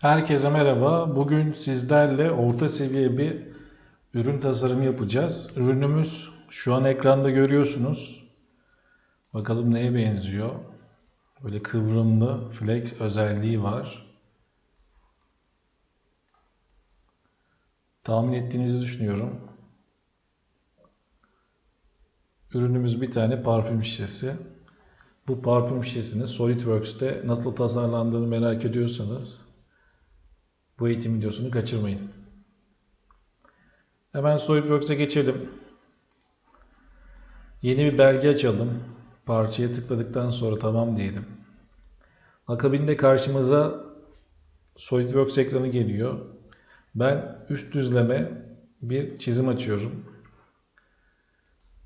Herkese merhaba. Bugün sizlerle orta seviye bir ürün tasarımı yapacağız. Ürünümüz şu an ekranda görüyorsunuz. Bakalım neye benziyor. Böyle kıvrımlı flex özelliği var. Tahmin ettiğinizi düşünüyorum. Ürünümüz bir tane parfüm şişesi. Bu parfüm şişesini SolidWorks'te nasıl tasarlandığını merak ediyorsanız bu eğitim videosunu kaçırmayın. Hemen SolidWorks'e geçelim. Yeni bir belge açalım. Parçaya tıkladıktan sonra tamam diyelim. Akabinde karşımıza SolidWorks ekranı geliyor. Ben üst düzleme bir çizim açıyorum.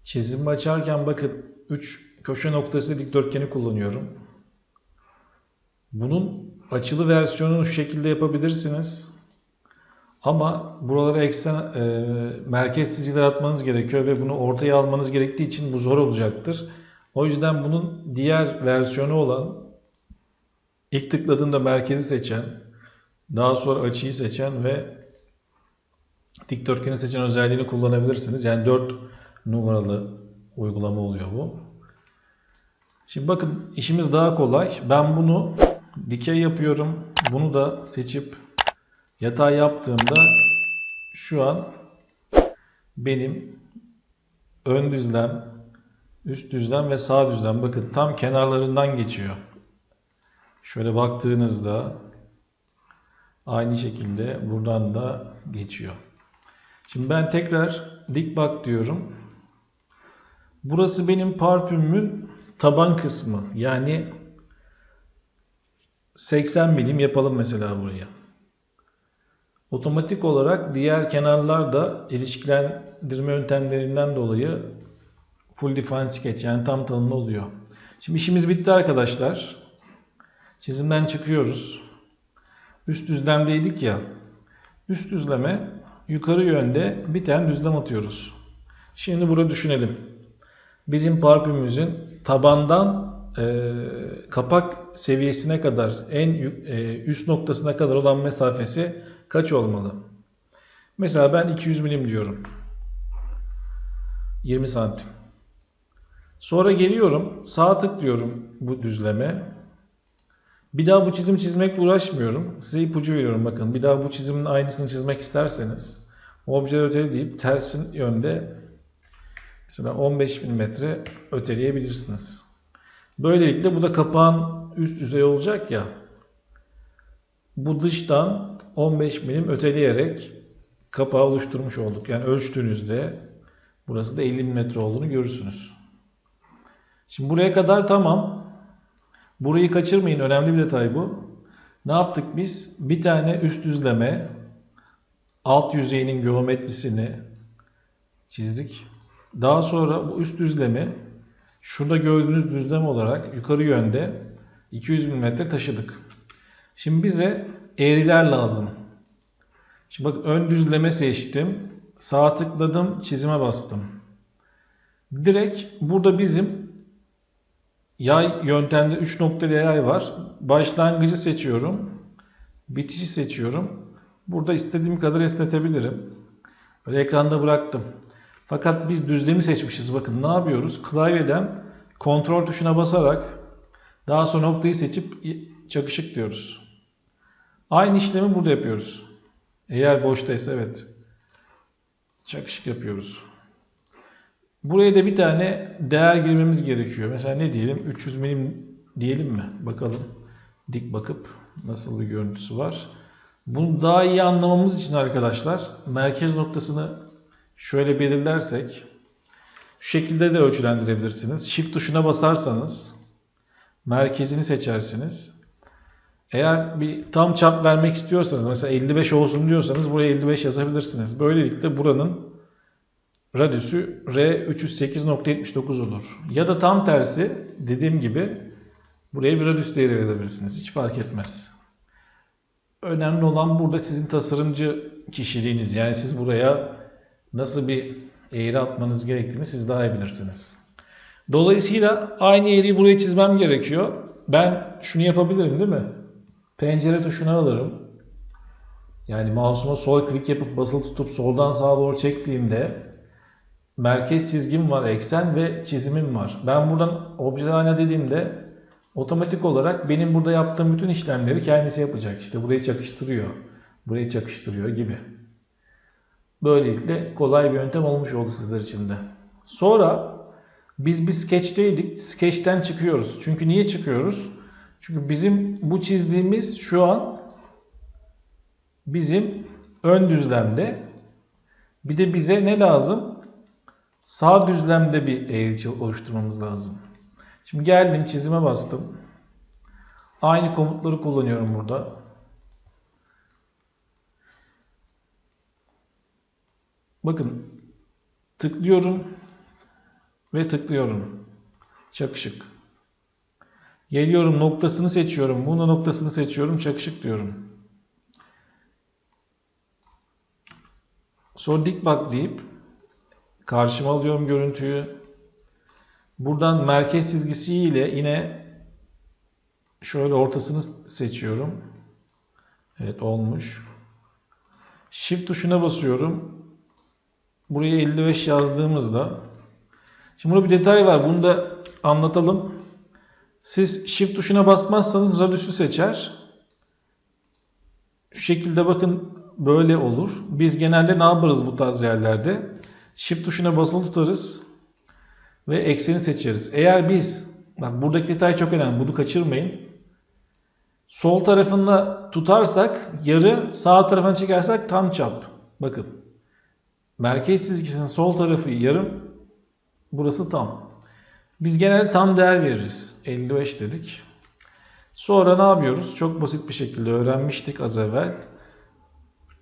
Çizimi açarken bakın 3 köşe noktası dikdörtgeni kullanıyorum. Bunun açılı versiyonunu şu şekilde yapabilirsiniz. Ama buralara eksen e, merkez çizgiler atmanız gerekiyor ve bunu ortaya almanız gerektiği için bu zor olacaktır. O yüzden bunun diğer versiyonu olan ilk tıkladığında merkezi seçen, daha sonra açıyı seçen ve dikdörtgeni seçen özelliğini kullanabilirsiniz. Yani 4 numaralı uygulama oluyor bu. Şimdi bakın işimiz daha kolay. Ben bunu dikey yapıyorum. Bunu da seçip yatay yaptığımda şu an benim ön düzlem, üst düzlem ve sağ düzlem bakın tam kenarlarından geçiyor. Şöyle baktığınızda aynı şekilde buradan da geçiyor. Şimdi ben tekrar dik bak diyorum. Burası benim parfümümün taban kısmı. Yani 80 milim yapalım mesela buraya. Otomatik olarak diğer kenarlar da ilişkilendirme yöntemlerinden dolayı full define sketch yani tam tanımlı oluyor. Şimdi işimiz bitti arkadaşlar. Çizimden çıkıyoruz. Üst düzlemdeydik ya. Üst düzleme yukarı yönde bir tane düzlem atıyoruz. Şimdi burada düşünelim. Bizim parfümümüzün tabandan e, kapak seviyesine kadar en e, üst noktasına kadar olan mesafesi kaç olmalı? Mesela ben 200 milim diyorum. 20 santim. Sonra geliyorum sağ tıklıyorum bu düzleme. Bir daha bu çizim çizmekle uğraşmıyorum. Size ipucu veriyorum bakın. Bir daha bu çizimin aynısını çizmek isterseniz obje öteli deyip tersin yönde mesela 15 mm öteleyebilirsiniz. Böylelikle bu da kapağın üst yüzey olacak ya. Bu dıştan 15 milim öteleyerek kapağı oluşturmuş olduk. Yani ölçtüğünüzde burası da 50 mm olduğunu görürsünüz. Şimdi buraya kadar tamam. Burayı kaçırmayın. Önemli bir detay bu. Ne yaptık biz? Bir tane üst düzleme alt yüzeyinin geometrisini çizdik. Daha sonra bu üst düzlemi şurada gördüğünüz düzlem olarak yukarı yönde 200 mm taşıdık. Şimdi bize eğriler lazım. Şimdi bak ön düzleme seçtim. Sağ tıkladım, çizime bastım. Direkt burada bizim yay yöntemde 3 noktalı yay var. Başlangıcı seçiyorum. Bitişi seçiyorum. Burada istediğim kadar esnetebilirim. Böyle ekranda bıraktım. Fakat biz düzlemi seçmişiz. Bakın ne yapıyoruz? Klavyeden kontrol tuşuna basarak daha sonra noktayı seçip çakışık diyoruz. Aynı işlemi burada yapıyoruz. Eğer boştaysa evet. Çakışık yapıyoruz. Buraya da bir tane değer girmemiz gerekiyor. Mesela ne diyelim? 300 milim diyelim mi? Bakalım. Dik bakıp nasıl bir görüntüsü var. Bunu daha iyi anlamamız için arkadaşlar merkez noktasını şöyle belirlersek şu şekilde de ölçülendirebilirsiniz. Shift tuşuna basarsanız merkezini seçersiniz. Eğer bir tam çap vermek istiyorsanız mesela 55 olsun diyorsanız buraya 55 yazabilirsiniz. Böylelikle buranın radyüsü R308.79 olur. Ya da tam tersi dediğim gibi buraya bir radyüs değeri verebilirsiniz. Hiç fark etmez. Önemli olan burada sizin tasarımcı kişiliğiniz. Yani siz buraya nasıl bir eğri atmanız gerektiğini siz daha iyi bilirsiniz. Dolayısıyla aynı eğriyi buraya çizmem gerekiyor. Ben şunu yapabilirim değil mi? Pencere tuşuna alırım. Yani mouse'uma sol klik yapıp basılı tutup soldan sağa doğru çektiğimde merkez çizgim var, eksen ve çizimim var. Ben buradan objeler dediğimde otomatik olarak benim burada yaptığım bütün işlemleri kendisi yapacak. İşte burayı çakıştırıyor, burayı çakıştırıyor gibi. Böylelikle kolay bir yöntem olmuş oldu sizler için de. Sonra biz bir sketchteydik. Sketch'ten çıkıyoruz. Çünkü niye çıkıyoruz? Çünkü bizim bu çizdiğimiz şu an bizim ön düzlemde. Bir de bize ne lazım? Sağ düzlemde bir eğriçi oluşturmamız lazım. Şimdi geldim çizime bastım. Aynı komutları kullanıyorum burada. Bakın tıklıyorum ve tıklıyorum. Çakışık. Geliyorum noktasını seçiyorum. Bunun noktasını seçiyorum. Çakışık diyorum. Sonra dik bak deyip karşıma alıyorum görüntüyü. Buradan merkez çizgisiyle yine şöyle ortasını seçiyorum. Evet olmuş. Shift tuşuna basıyorum. Buraya 55 yazdığımızda Şimdi burada bir detay var. Bunu da anlatalım. Siz Shift tuşuna basmazsanız radyüsü seçer. Şu şekilde bakın böyle olur. Biz genelde ne yaparız bu tarz yerlerde? Shift tuşuna basılı tutarız ve ekseni seçeriz. Eğer biz, bak buradaki detay çok önemli, bunu kaçırmayın. Sol tarafında tutarsak yarı, sağ tarafına çekersek tam çap. Bakın. Merkez çizgisinin sol tarafı yarım, burası tam. Biz genelde tam değer veririz. 55 dedik. Sonra ne yapıyoruz? Çok basit bir şekilde öğrenmiştik az evvel.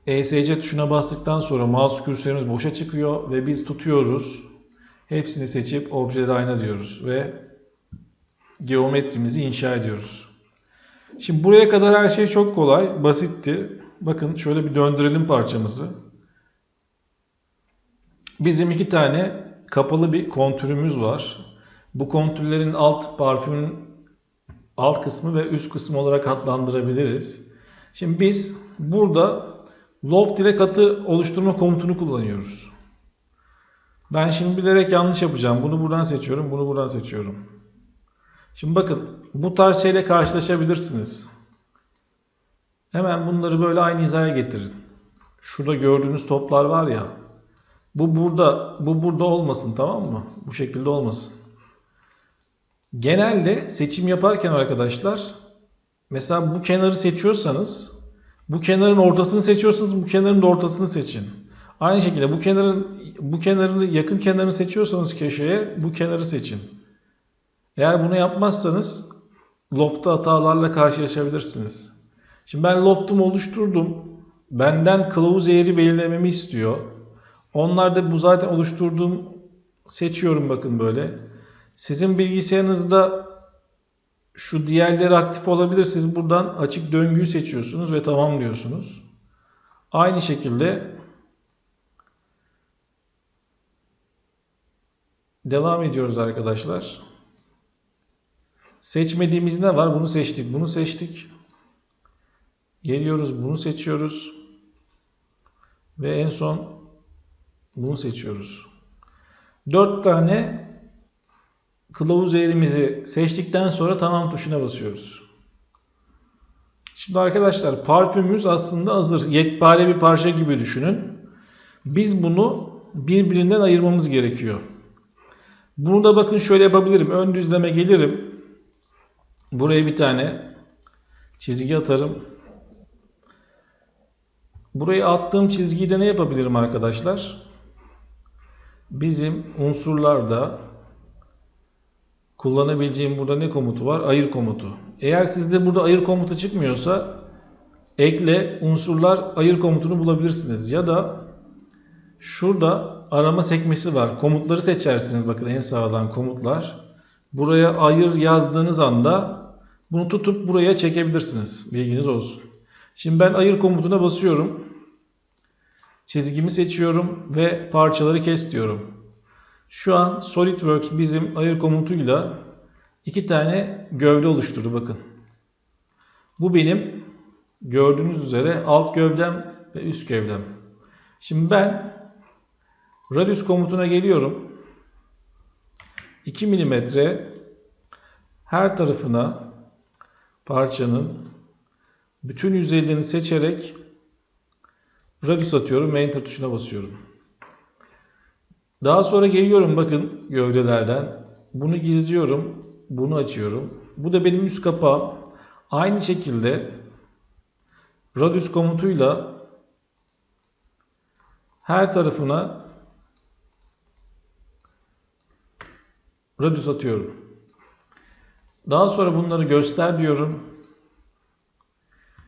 ESC tuşuna bastıktan sonra mouse kürsörümüz boşa çıkıyor ve biz tutuyoruz. Hepsini seçip objeleri ayna diyoruz ve geometrimizi inşa ediyoruz. Şimdi buraya kadar her şey çok kolay, basitti. Bakın şöyle bir döndürelim parçamızı. Bizim iki tane kapalı bir kontürümüz var. Bu kontürlerin alt parfümün alt kısmı ve üst kısmı olarak adlandırabiliriz. Şimdi biz burada loft ile katı oluşturma komutunu kullanıyoruz. Ben şimdi bilerek yanlış yapacağım. Bunu buradan seçiyorum, bunu buradan seçiyorum. Şimdi bakın bu tarz şeyle karşılaşabilirsiniz. Hemen bunları böyle aynı hizaya getirin. Şurada gördüğünüz toplar var ya. Bu burada, bu burada olmasın tamam mı? Bu şekilde olmasın. Genelde seçim yaparken arkadaşlar mesela bu kenarı seçiyorsanız bu kenarın ortasını seçiyorsanız bu kenarın da ortasını seçin. Aynı şekilde bu kenarın bu kenarını yakın kenarını seçiyorsanız köşeye bu kenarı seçin. Eğer bunu yapmazsanız loftta hatalarla karşılaşabilirsiniz. Şimdi ben loftumu oluşturdum. Benden kılavuz eğri belirlememi istiyor. Onlar da bu zaten oluşturduğum seçiyorum bakın böyle. Sizin bilgisayarınızda şu diğerleri aktif olabilir. Siz buradan açık döngüyü seçiyorsunuz ve tamam diyorsunuz. Aynı şekilde devam ediyoruz arkadaşlar. Seçmediğimiz ne var? Bunu seçtik. Bunu seçtik. Geliyoruz. Bunu seçiyoruz. Ve en son bunu seçiyoruz. 4 tane kılavuz eğrimizi seçtikten sonra tamam tuşuna basıyoruz. Şimdi arkadaşlar parfümümüz aslında hazır. Yekpare bir parça gibi düşünün. Biz bunu birbirinden ayırmamız gerekiyor. Bunu da bakın şöyle yapabilirim. Ön düzleme gelirim. Buraya bir tane çizgi atarım. Buraya attığım çizgiyi de ne yapabilirim arkadaşlar? Bizim unsurlarda kullanabileceğim burada ne komutu var? Ayır komutu. Eğer sizde burada ayır komutu çıkmıyorsa ekle unsurlar ayır komutunu bulabilirsiniz. Ya da şurada arama sekmesi var. Komutları seçersiniz. Bakın en sağdan komutlar. Buraya ayır yazdığınız anda bunu tutup buraya çekebilirsiniz. Bilginiz olsun. Şimdi ben ayır komutuna basıyorum. Çizgimi seçiyorum ve parçaları kes diyorum. Şu an SolidWorks bizim ayır komutuyla iki tane gövde oluşturdu bakın. Bu benim gördüğünüz üzere alt gövdem ve üst gövdem. Şimdi ben radius komutuna geliyorum. 2 milimetre her tarafına parçanın bütün yüzeylerini seçerek radius atıyorum ve enter tuşuna basıyorum. Daha sonra geliyorum bakın gövdelerden. Bunu gizliyorum. Bunu açıyorum. Bu da benim üst kapağım. Aynı şekilde radius komutuyla her tarafına radius atıyorum. Daha sonra bunları göster diyorum.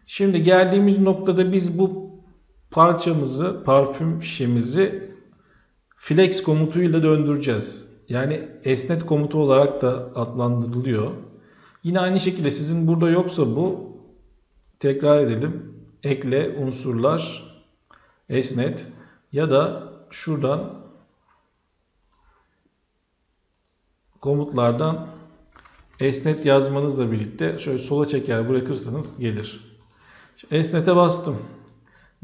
Şimdi geldiğimiz noktada biz bu parçamızı, parfüm şişemizi flex komutuyla döndüreceğiz. Yani esnet komutu olarak da adlandırılıyor. Yine aynı şekilde sizin burada yoksa bu tekrar edelim. Ekle unsurlar esnet ya da şuradan komutlardan esnet yazmanızla birlikte şöyle sola çeker bırakırsanız gelir. Esnete bastım.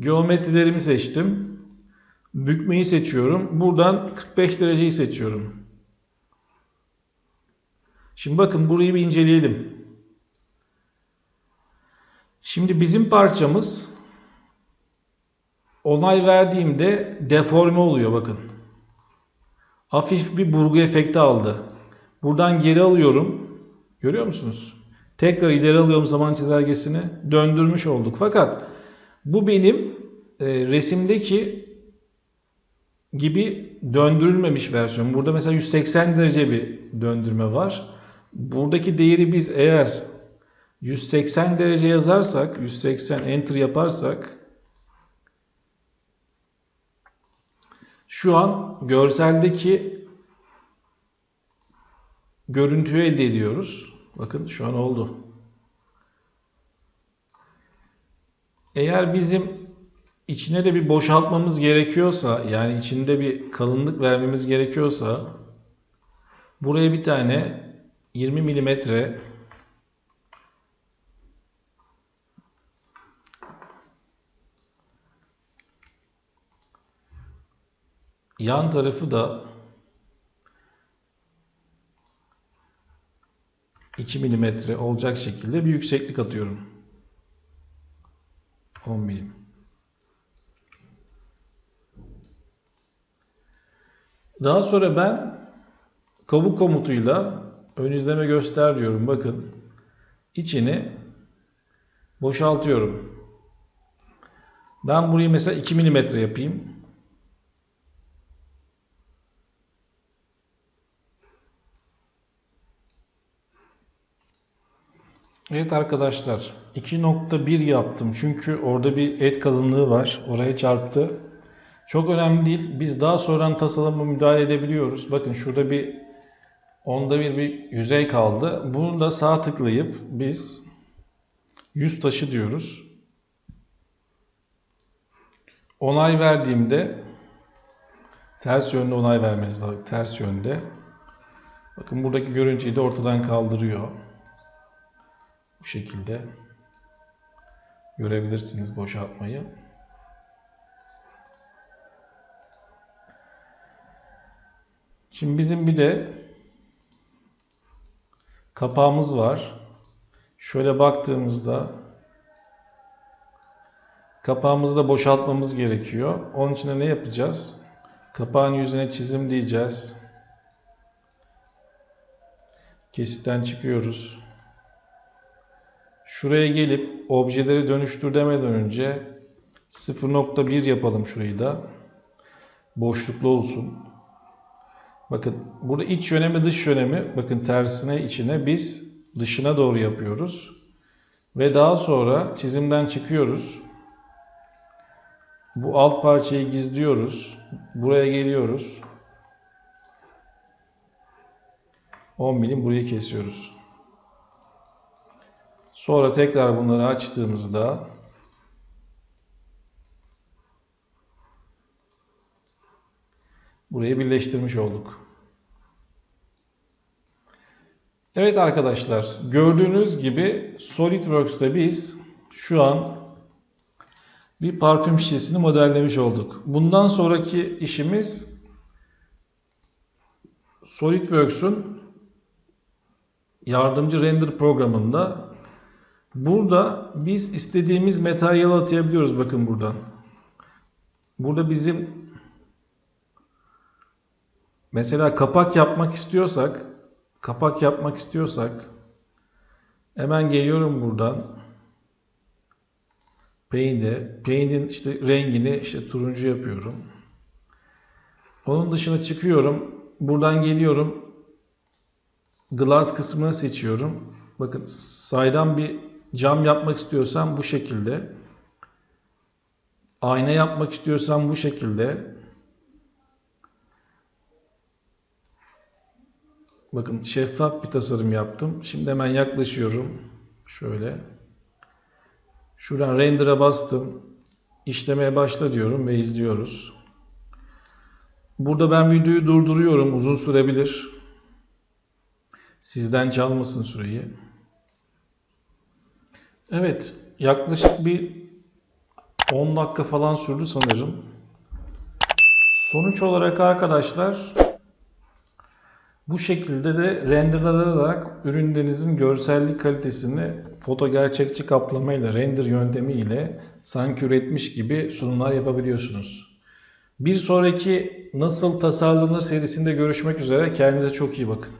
Geometrilerimi seçtim. Bükmeyi seçiyorum. Buradan 45 dereceyi seçiyorum. Şimdi bakın burayı bir inceleyelim. Şimdi bizim parçamız onay verdiğimde deforme oluyor bakın. Hafif bir burgu efekti aldı. Buradan geri alıyorum. Görüyor musunuz? Tekrar ileri alıyorum zaman çizelgesini. Döndürmüş olduk. Fakat bu benim e, resimdeki gibi döndürülmemiş versiyon. Burada mesela 180 derece bir döndürme var. Buradaki değeri biz eğer 180 derece yazarsak, 180 enter yaparsak şu an görseldeki görüntüyü elde ediyoruz. Bakın şu an oldu. Eğer bizim içine de bir boşaltmamız gerekiyorsa yani içinde bir kalınlık vermemiz gerekiyorsa buraya bir tane 20 milimetre yan tarafı da 2 milimetre olacak şekilde bir yükseklik atıyorum. 10 milim. Daha sonra ben kabuk komutuyla ön izleme göster diyorum. Bakın içini boşaltıyorum. Ben burayı mesela 2 mm yapayım. Evet arkadaşlar 2.1 yaptım çünkü orada bir et kalınlığı var. Oraya çarptı. Çok önemli değil. Biz daha sonradan tasarıma müdahale edebiliyoruz. Bakın şurada bir onda bir bir yüzey kaldı. Bunu da sağ tıklayıp biz yüz taşı diyoruz. Onay verdiğimde ters yönde onay vermeniz lazım. Ters yönde. Bakın buradaki görüntüyü de ortadan kaldırıyor. Bu şekilde görebilirsiniz boşaltmayı. Şimdi bizim bir de kapağımız var. Şöyle baktığımızda kapağımızı da boşaltmamız gerekiyor. Onun için ne yapacağız? Kapağın yüzüne çizim diyeceğiz. Kesitten çıkıyoruz. Şuraya gelip objeleri dönüştür demeden önce 0.1 yapalım şurayı da. Boşluklu olsun. Bakın burada iç yönemi dış yönemi bakın tersine içine biz dışına doğru yapıyoruz. Ve daha sonra çizimden çıkıyoruz. Bu alt parçayı gizliyoruz. Buraya geliyoruz. 10 milim burayı kesiyoruz. Sonra tekrar bunları açtığımızda burayı birleştirmiş olduk. Evet arkadaşlar gördüğünüz gibi SolidWorks'ta biz şu an bir parfüm şişesini modellemiş olduk. Bundan sonraki işimiz SolidWorks'un yardımcı render programında burada biz istediğimiz materyali atayabiliyoruz bakın buradan. Burada bizim mesela kapak yapmak istiyorsak kapak yapmak istiyorsak hemen geliyorum buradan Paint'e Paint'in işte rengini işte turuncu yapıyorum. Onun dışına çıkıyorum. Buradan geliyorum. Glass kısmını seçiyorum. Bakın saydam bir cam yapmak istiyorsam bu şekilde. Ayna yapmak istiyorsam bu şekilde. Bakın şeffaf bir tasarım yaptım. Şimdi hemen yaklaşıyorum. Şöyle. Şuradan render'a bastım. İşlemeye başla diyorum ve izliyoruz. Burada ben videoyu durduruyorum. Uzun sürebilir. Sizden çalmasın süreyi. Evet. Yaklaşık bir 10 dakika falan sürdü sanırım. Sonuç olarak arkadaşlar bu şekilde de renderlanarak ürünlerinizin görsellik kalitesini foto gerçekçi kaplamayla render yöntemiyle sanki üretmiş gibi sunumlar yapabiliyorsunuz. Bir sonraki nasıl tasarlanır serisinde görüşmek üzere. Kendinize çok iyi bakın.